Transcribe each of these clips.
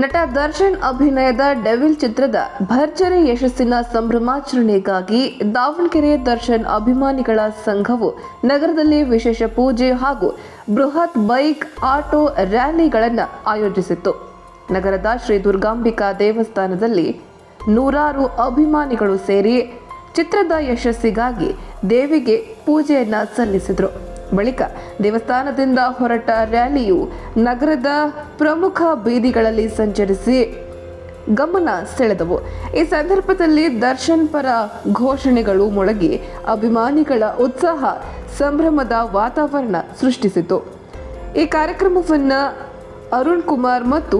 ನಟ ದರ್ಶನ್ ಅಭಿನಯದ ಡೆವಿಲ್ ಚಿತ್ರದ ಭರ್ಜರಿ ಯಶಸ್ಸಿನ ಸಂಭ್ರಮಾಚರಣೆಗಾಗಿ ದಾವಣಗೆರೆ ದರ್ಶನ್ ಅಭಿಮಾನಿಗಳ ಸಂಘವು ನಗರದಲ್ಲಿ ವಿಶೇಷ ಪೂಜೆ ಹಾಗೂ ಬೃಹತ್ ಬೈಕ್ ಆಟೋ ರ್ಯಾಲಿಗಳನ್ನು ಆಯೋಜಿಸಿತ್ತು. ನಗರದ ಶ್ರೀ ದುರ್ಗಾಂಬಿಕಾ ದೇವಸ್ಥಾನದಲ್ಲಿ ನೂರಾರು ಅಭಿಮಾನಿಗಳು ಸೇರಿ ಚಿತ್ರದ ಯಶಸ್ಸಿಗಾಗಿ ದೇವಿಗೆ ಪೂಜೆಯನ್ನು ಸಲ್ಲಿಸಿದರು. ಬಳಿಕ ದೇವಸ್ಥಾನದಿಂದ ಹೊರಟ ರ್ಯಾಲಿಯು ನಗರದ ಪ್ರಮುಖ ಬೀದಿಗಳಲ್ಲಿ ಸಂಚರಿಸಿ ಗಮನ ಸೆಳೆದವು. ಈ ಸಂದರ್ಭದಲ್ಲಿ ದರ್ಶನ್ ಪರ ಘೋಷಣೆಗಳು ಮೊಳಗಿ ಅಭಿಮಾನಿಗಳ ಉತ್ಸಾಹ, ಸಂಭ್ರಮದ ವಾತಾವರಣ ಸೃಷ್ಟಿಸಿತು. ಈ ಕಾರ್ಯಕ್ರಮವನ್ನು ಅರುಣ್ ಕುಮಾರ್ ಮತ್ತು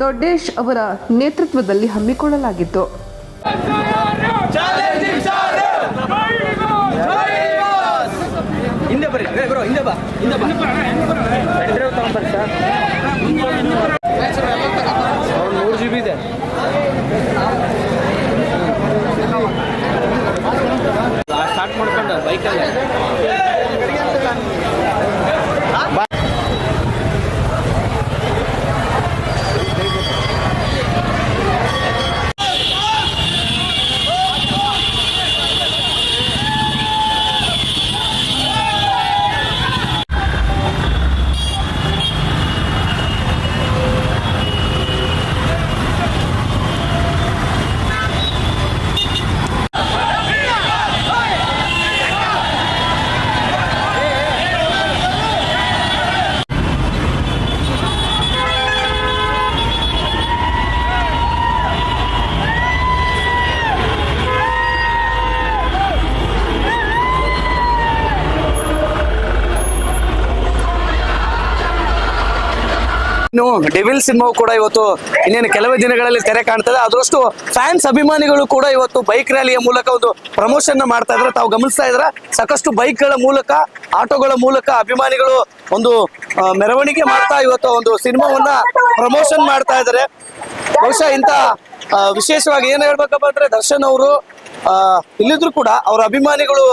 ದೊಡ್ಡೇಶ್ ಅವರ ನೇತೃತ್ವದಲ್ಲಿ ಹಮ್ಮಿಕೊಳ್ಳಲಾಗಿತ್ತು. ಹಿಂದೆ ಬರ್ರಿ. ಬ್ರೋ ಹಿಂದೆ ಬಾ ಹಿಂದೆ ಬಾ. ತಗೊಂಬರ್ರಿ ಸರ್ ಅವ್ರು ನೂರು ಜಿ ಬಿ ಇದೆ. ಸ್ಟಾರ್ಟ್ ಮಾಡ್ಕೊಂಡು ಬೈಕಲ್ಲಿ ಇನ್ನು ಡೆವಿಲ್ ಸಿನಿಮಾವು ಕೂಡ ಇವತ್ತು ಇನ್ನೇನು ಕೆಲವೇ ದಿನಗಳಲ್ಲಿ ತೆರೆ ಕಾಣ್ತದೆ. ಅದರಷ್ಟು ಫ್ಯಾನ್ಸ್ ಅಭಿಮಾನಿಗಳು ಕೂಡ ಇವತ್ತು ಬೈಕ್ ರ್ಯಾಲಿಯ ಮೂಲಕ ಒಂದು ಪ್ರಮೋಷನ್ ಮಾಡ್ತಾ ಇದ್ರೆ ತಾವು ಗಮನಿಸ್ತಾ ಇದ್ರ ಸಾಕಷ್ಟು ಬೈಕ್ಗಳ ಮೂಲಕ ಆಟೋಗಳ ಮೂಲಕ ಅಭಿಮಾನಿಗಳು ಒಂದು ಮೆರವಣಿಗೆ ಮಾಡ್ತಾ ಇವತ್ತು ಒಂದು ಸಿನಿಮಾವನ್ನ ಪ್ರಮೋಷನ್ ಮಾಡ್ತಾ ಇದ್ದಾರೆ. ಬಹುಶಃ ಇಂತ ವಿಶೇಷವಾಗಿ ಏನ್ ಹೇಳ್ಬೇಕಪ್ಪ ಅಂದ್ರೆ ದರ್ಶನ್ ಅವರು ಇಲ್ಲಿದ್ರು ಕೂಡ ಅವರ ಅಭಿಮಾನಿಗಳು